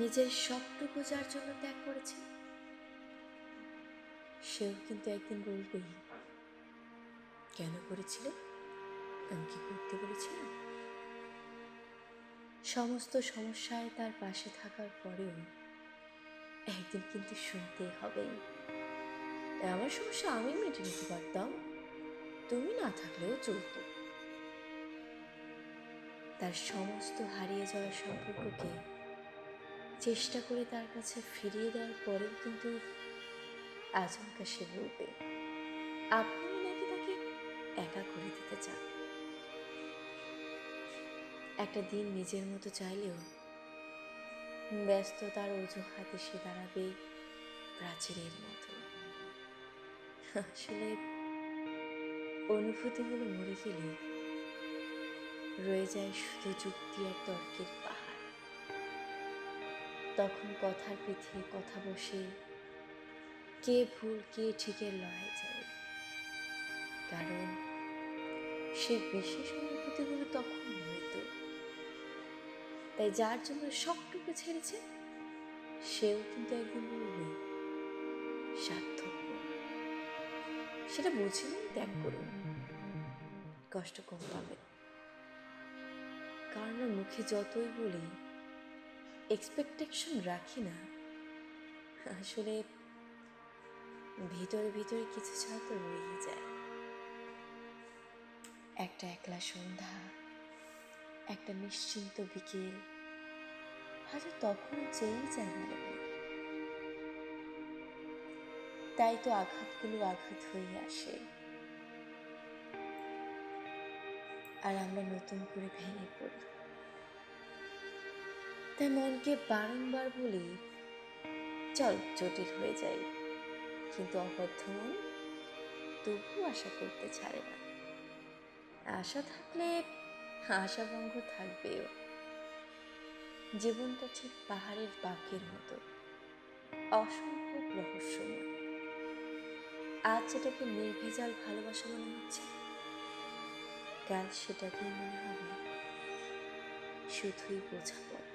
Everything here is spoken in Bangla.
নিজের সবটুকু যার জন্য ত্যাগ করেছে, সেও কিন্তু একদিন বলবেই, কেন করেছিলে? আমি কি করতে বলেছিলাম সমস্ত সমস্যায় তার পাশে থাকার পরেও একদিন কিন্তু শুনতেই হবেই আমার সমস্যা, আমি মেটে নিতে পারতাম। তুমি না থাকলেও চলতো। তার সমস্ত হারিয়ে যাওয়া সম্পর্ককে চেষ্টা করে তার কাছে ফিরিয়ে দেওয়ার পরেও কিন্তু আচমকা সে বলবে আপনি নাকি তাকে একা করে দিতে চান? একটা দিন নিজের মতো চাইলেও ব্যস্ততার অজুহাত এসে দাঁড়াবে প্রাচীরের মতো। আসলে অনুভূতিগুলো মরে গেলে রয়ে যায় শুধু যুক্তি আর তর্কের পাহাড়। তখন কথার পিঠে কথা বসে কে ভুল, কে ঠিকের লড়াই যাবে কারণ সে বিশেষ অনুভূতিগুলো তখন মৃত। তাই যার জন্য সবটুকু ছেড়েছে, সেও কিন্তু একদিন বলবে সার্থক। সেটা বুঝে ত্যাগ করুন। কষ্ট কম পাবে কারণ মুখে যতই বলি এক্সপেকটেশন রাখি না। আসলে ভিতরে ভিতরে কিছু ছাড়া তো রয়েই যায়। একটা একলা সন্ধ্যা, একটা নিশ্চিন্ত বিকেল, হয়তো তখনও চেয়েই যায় না তাই তো আঘাতগুলো আঘাত হয়ে আসে। আর আমরা নতুন করে ভেঙে পড়ি। তাই মনকে বারংবার বলি, চল জটিল হয়ে যাই। কিন্তু অবদ্ধ মন তবু আশা করতে ছাড়ে না। আশা থাকলে আশাভঙ্গ থাকবেও। জীবনটা ঠিক পাহাড়ের বাঁকের মতো অসম্ভব রহস্যময় আজ যেটাকে নির্ভেজাল ভালোবাসা মনে হচ্ছে, কাল সেটাকেই মনে হবে, শুধুই বোঝা পড়া